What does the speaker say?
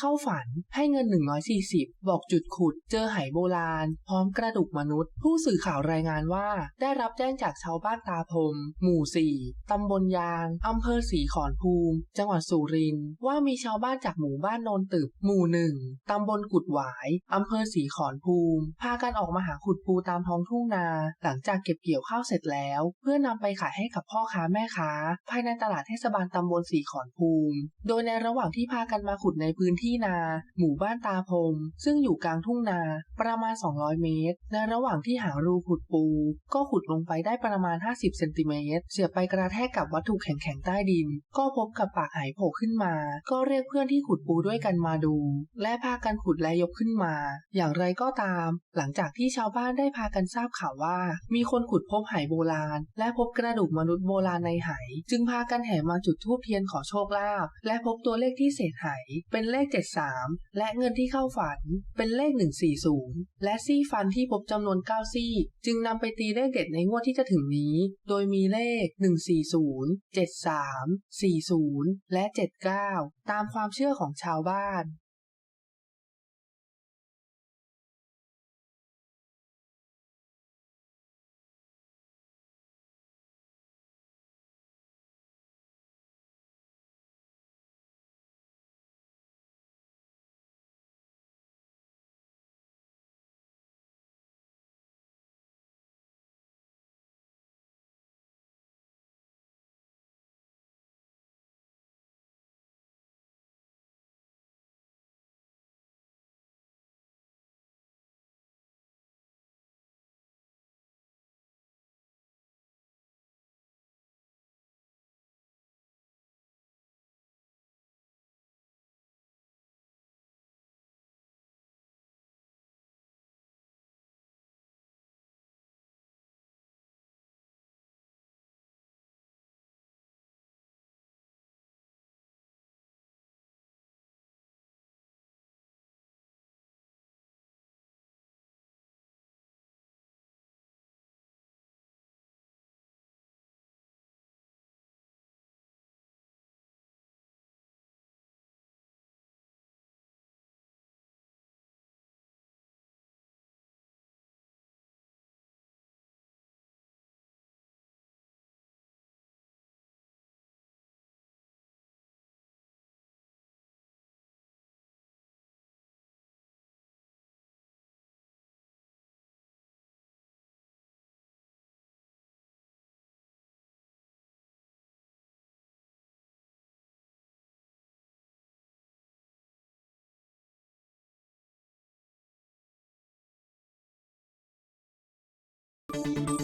เข้าฝันให้เงิน 140 บอกจุดขุด เจอไหโบราณ พร้อมกระดูกมนุษย์ ผู้สื่อข่าวรายงานว่า ได้รับแจ้งจากชาวบ้านตาพรมหมู่ 4 ตำบลยาง อำเภอศรีขอนภูมิ จังหวัดสุรินทร์ว่ามีชาวบ้านจากหมู่บ้านโนนตึกหมู่หนึ่งตำบลกุดหวายอำเภอศรีขอนภูมิ พากันออกมาหาขุดปูตามท้องทุ่งนา หลังจากเก็บเกี่ยวข้าวเสร็จแล้ว เพื่อนำไปขายให้กับพ่อค้าแม่ค้า ภายในตลาดเทศบาลตำบลศรีขอนภูมิ โดยในระหว่างที่พากันมาขุดในพื้นที่นา หมู่บ้านตาพรมซึ่งอยู่กลางทุ่งนาประมาณ 200 เมตร ในระหว่างที่หารูขุดปู ก็ขุดลงไปได้ประมาณ 50 เซนติเมตร เสียบไปกระแทกกับวัตถุแข็งๆใต้ดิน ก็พบกับปากไหโผล่ขึ้นมา ก็เรียกเพื่อนที่ขุดปูด้วยกันมาดู และพากันขุดและยกขึ้นมา อย่างไรก็ตาม หลังจากที่ชาวบ้านได้พากันทราบข่าวว่า มีคนขุดพบไหโบราณ และพบกระดูกมนุษย์โบราณในไหจึงพากันแห่มาจุดธูปเทียนขอโชคลาภและพบตัวเลขที่เศษไหเป็นเลข73 และเงินที่เข้าฝันเป็นเลข 140 และซี่ฟันที่พบจำนวน 9 ซี่ จึงนำไปตีเลขเด็ดในงวดที่จะถึงนี้ โดยมีเลข 140 73 40 และ 79 ตามความเชื่อของชาวบ้าน you